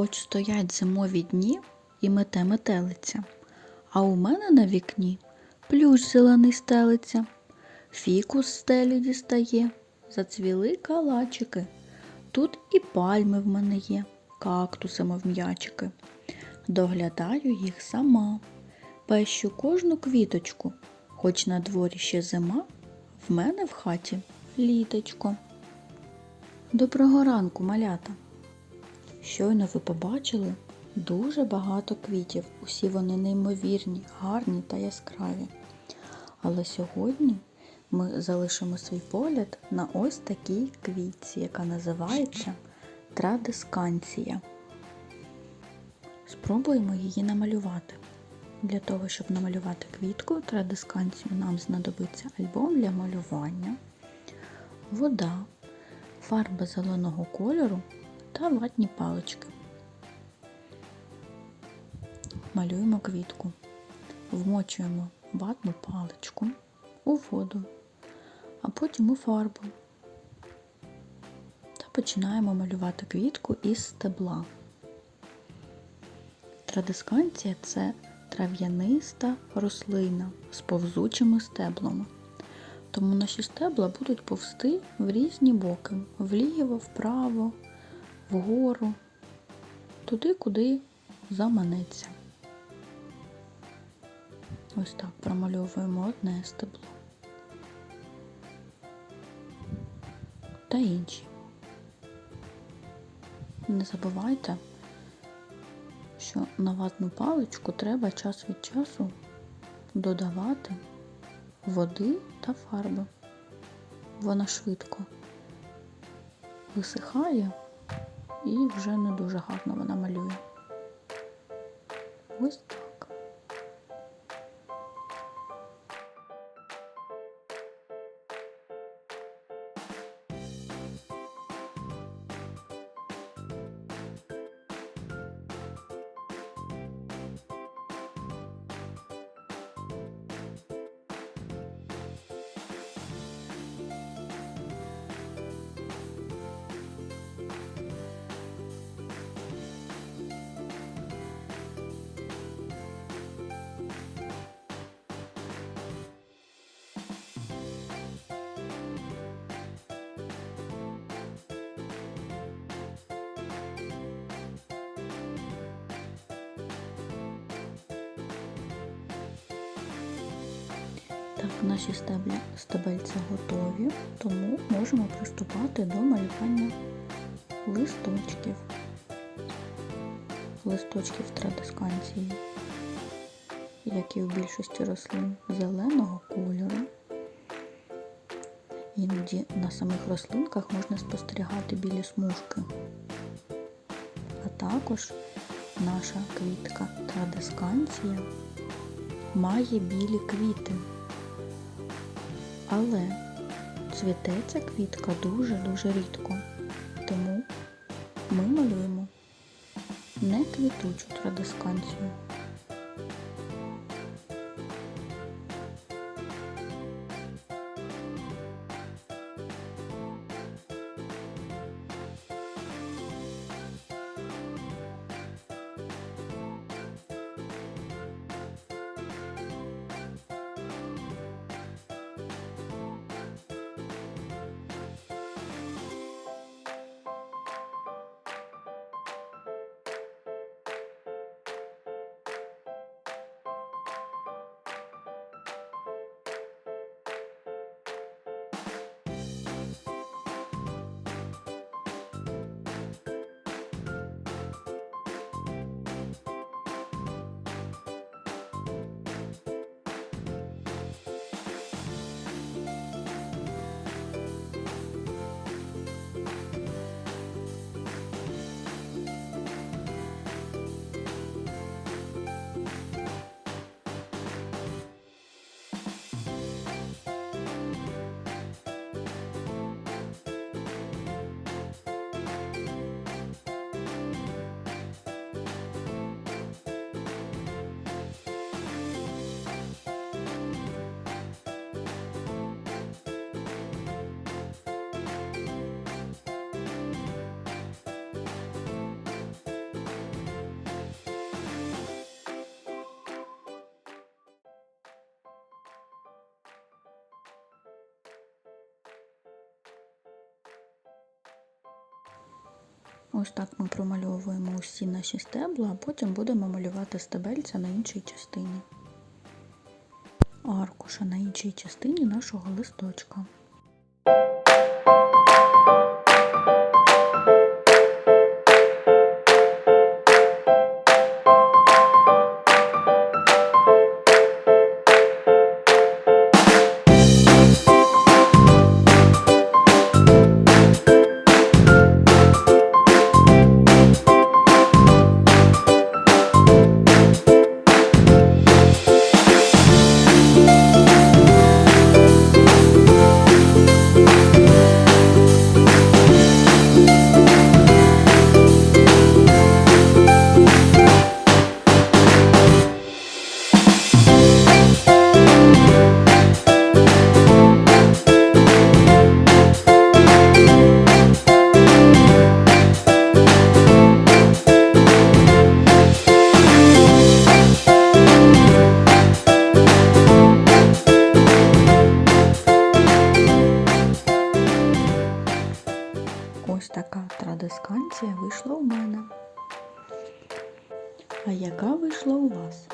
Хоч стоять зимові дні і мете метелиця, а у мене на вікні плющ зелений стелиться, фікус стелі дістає, зацвіли калачики. Тут і пальми в мене є, кактуси, мов м'ячики. Доглядаю їх сама, пещу кожну квіточку, хоч на дворі ще зима, в мене в хаті літочко. Доброго ранку, малята! Щойно ви побачили дуже багато квітів. Усі вони неймовірні, гарні та яскраві. Але сьогодні ми залишимо свій погляд на ось такій квітці, яка називається традисканція. Спробуємо її намалювати. Для того, щоб намалювати квітку традисканцію, нам знадобиться альбом для малювання, вода, фарба зеленого кольору та ватні палички. Малюємо квітку. Вмочуємо ватну паличку у воду, а потім у фарбу. Та починаємо малювати квітку із стебла. Традисканція це трав'яниста рослина з повзучими стеблами. Тому наші стебла будуть повсти в різні боки, вліво, вправо, вгору, туди, куди заманеться. Ось так промальовуємо одне стебло та інші. Не забувайте, що на ватну паличку треба час від часу додавати води та фарби. Вона швидко висихає і вже не дуже гарно вона малює. Ось так. Наші стебельця готові, тому можемо приступати до малювання листочків. Листочків традисканції, як і в більшості рослин зеленого кольору. Іноді на самих рослинках можна спостерігати білі смужки. А також наша квітка традисканція має білі квіти. Але цвіте ця квітка дуже-дуже рідко. Тому ми малюємо не квітучу традисканцію. Ось так ми промальовуємо усі наші стебла, а потім будемо малювати стебельця на іншій частині. Аркуша на іншій частині нашого листочка. Традисканція вийшла у мене. А яка вийшла у вас?